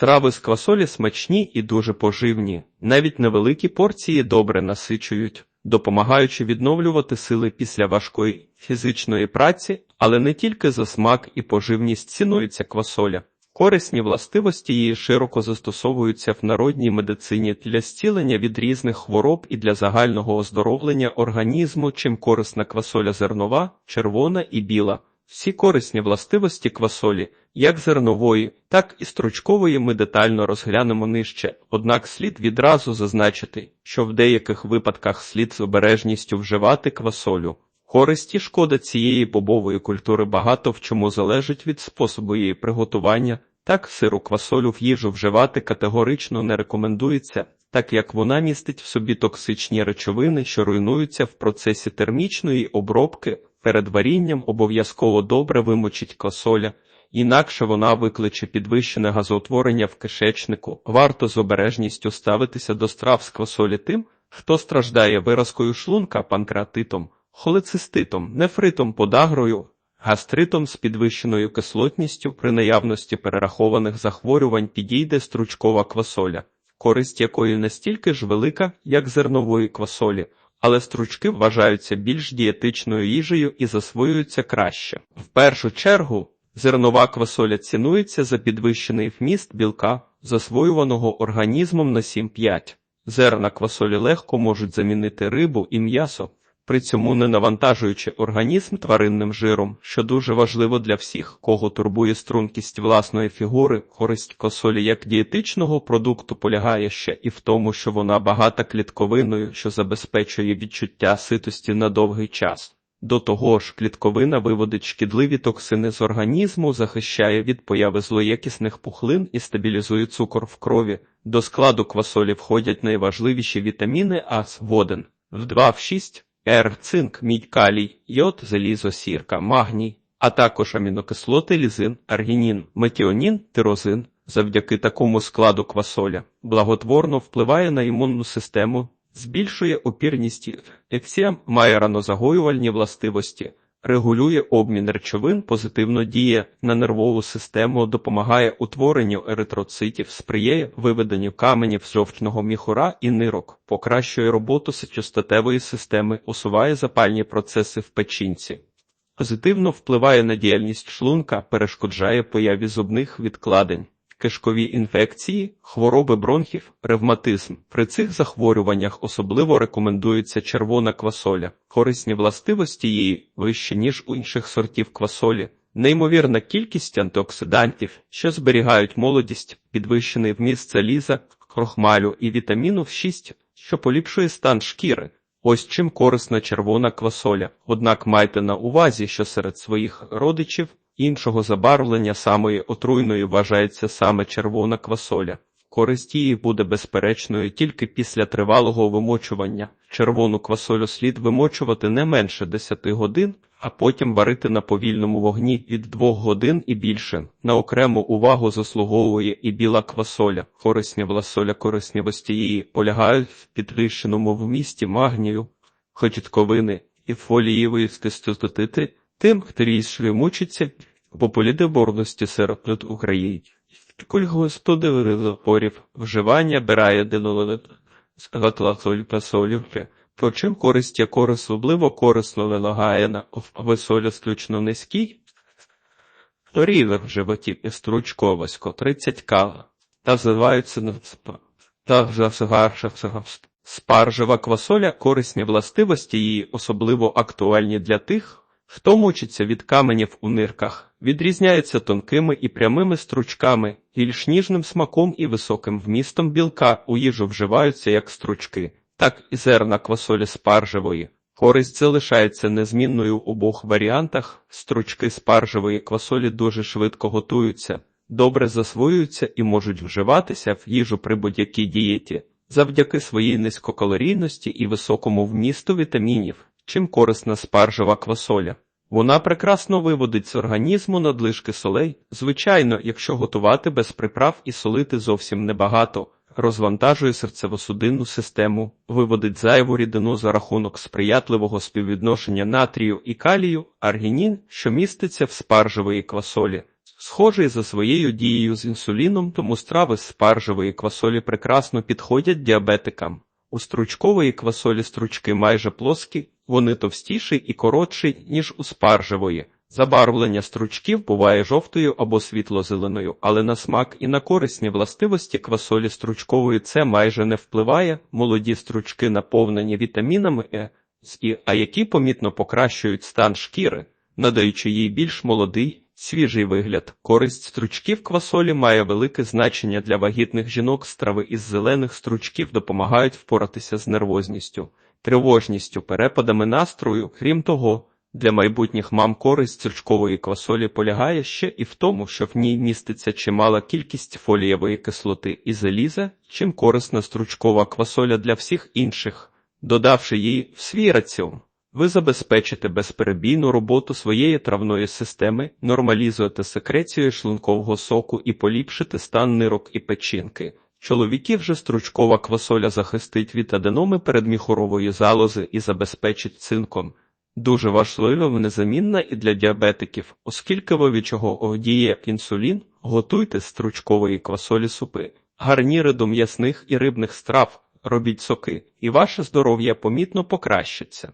Страви з квасолі смачні і дуже поживні. Навіть невеликі порції добре насичують, допомагаючи відновлювати сили після важкої фізичної праці, але не тільки за смак і поживність цінується квасоля. Корисні властивості її широко застосовуються в народній медицині для зцілення від різних хвороб і для загального оздоровлення організму, чим корисна квасоля зернова, червона і біла. Всі корисні властивості квасолі, як зернової, так і стручкової ми детально розглянемо нижче, однак слід відразу зазначити, що в деяких випадках слід з обережністю вживати квасолю. Користі шкода цієї бобової культури багато в чому залежить від способу її приготування, так сиру квасолю в їжу вживати категорично не рекомендується, так як вона містить в собі токсичні речовини, що руйнуються в процесі термічної обробки, перед варінням обов'язково добре вимочить квасоля, інакше вона викличе підвищене газоутворення в кишечнику. Варто з обережністю ставитися до страв з квасолі тим, хто страждає виразкою шлунка панкреатитом холециститом, нефритом, подагрою, гастритом з підвищеною кислотністю при наявності перерахованих захворювань підійде стручкова квасоля, користь якої настільки ж велика, як зернової квасолі, але стручки вважаються більш дієтичною їжею і засвоюються краще. В першу чергу зернова квасоля цінується за підвищений вміст білка, засвоюваного організмом на 7-5. Зерна квасолі легко можуть замінити рибу і м'ясо при цьому не навантажуючи організм тваринним жиром, що дуже важливо для всіх, кого турбує стрункість власної фігури, користь косолі як дієтичного продукту полягає ще і в тому, що вона багата клітковиною, що забезпечує відчуття ситості на довгий час. До того ж, клітковина виводить шкідливі токсини з організму, захищає від появи злоякісних пухлин і стабілізує цукор в крові. До складу квасолі входять найважливіші вітаміни А, воден, в 2 в 6, Р, цинк, мідь, калій, йод, залізо, сірка, магній, а також амінокислоти лізин, аргінін, метіонін, тирозин. Завдяки такому складу квасоля благотворно впливає на імунну систему, збільшує опірність ексія має ранозагоювальні властивості, регулює обмін речовин, позитивно діє на нервову систему, допомагає утворенню еритроцитів, сприяє виведенню каменів з жовчного міхура і нирок, покращує роботу сечостатевої системи, усуває запальні процеси в печінці. Позитивно впливає на діяльність шлунка, перешкоджає появі зубних відкладень кишкові інфекції, хвороби бронхів, ревматизм. При цих захворюваннях особливо рекомендується червона квасоля. Корисні властивості її вищі, ніж у інших сортів квасолі. Неймовірна кількість антиоксидантів, що зберігають молодість, підвищений вміст заліза, крохмалю і вітаміну в 6, що поліпшує стан шкіри. Ось чим корисна червона квасоля. Однак майте на увазі, що серед своїх родичів іншого забарвлення самої отруйної вважається саме червона квасоля. Користь її буде безперечною тільки після тривалого вимочування. Червону квасолю слід вимочувати не менше 10 годин, а потім варити на повільному вогні від 2 годин і більше. На окрему увагу заслуговує і біла квасоля. Корисні власоля кориснівості її полягають в підвищеному вмісті магнію, хочітковини і фолієвої кислоти. Тим, хто різшлі мучиться, популідеборності серед України. Кульгостуди запорів вживання бирає динолит з пасолівки. Про чим користь як особливо корисно вилагає на висолі сключно низький, рівень в животі і стручковосько 30 кала, та взиваються на та засгарша спаржева квасоля корисні властивості її особливо актуальні для тих, Хто мучиться від каменів у нирках, відрізняється тонкими і прямими стручками, більш ніжним смаком і високим вмістом білка у їжу вживаються як стручки, так і зерна квасолі спаржевої. Користь залишається незмінною у обох варіантах. Стручки спаржевої квасолі дуже швидко готуються, добре засвоюються і можуть вживатися в їжу при будь-якій дієті, завдяки своїй низькокалорійності і високому вмісту вітамінів. Чим корисна спаржева квасоля? Вона прекрасно виводить з організму надлишки солей. Звичайно, якщо готувати без приправ і солити зовсім небагато, розвантажує серцево-судинну систему, виводить зайву рідину за рахунок сприятливого співвідношення натрію і калію, аргінін, що міститься в спаржевої квасолі, схожий за своєю дією з інсуліном, тому страви з спаржевої квасолі прекрасно підходять діабетикам. У стручкової квасолі стручки майже плоскі, вони товстіші і коротші, ніж у спаржевої. Забарвлення стручків буває жовтою або світло-зеленою, але на смак і на корисні властивості квасолі стручкової це майже не впливає. Молоді стручки наповнені вітамінами Е, а які помітно покращують стан шкіри, надаючи їй більш молодий, свіжий вигляд. Користь стручків квасолі має велике значення для вагітних жінок. Страви із зелених стручків допомагають впоратися з нервозністю, тривожністю, перепадами настрою. Крім того, для майбутніх мам користь стручкової квасолі полягає ще і в тому, що в ній міститься чимала кількість фолієвої кислоти і заліза, чим корисна стручкова квасоля для всіх інших, додавши її в свій раціон. Ви забезпечите безперебійну роботу своєї травної системи, нормалізуєте секрецію шлункового соку і поліпшите стан нирок і печінки. Чоловіків же стручкова квасоля захистить від аденоми передміхорової залози і забезпечить цинком. Дуже важливо, незамінна і для діабетиків, оскільки від чого діє інсулін, готуйте стручкової квасолі супи, гарніри до м'ясних і рибних страв, робіть соки, і ваше здоров'я помітно покращиться.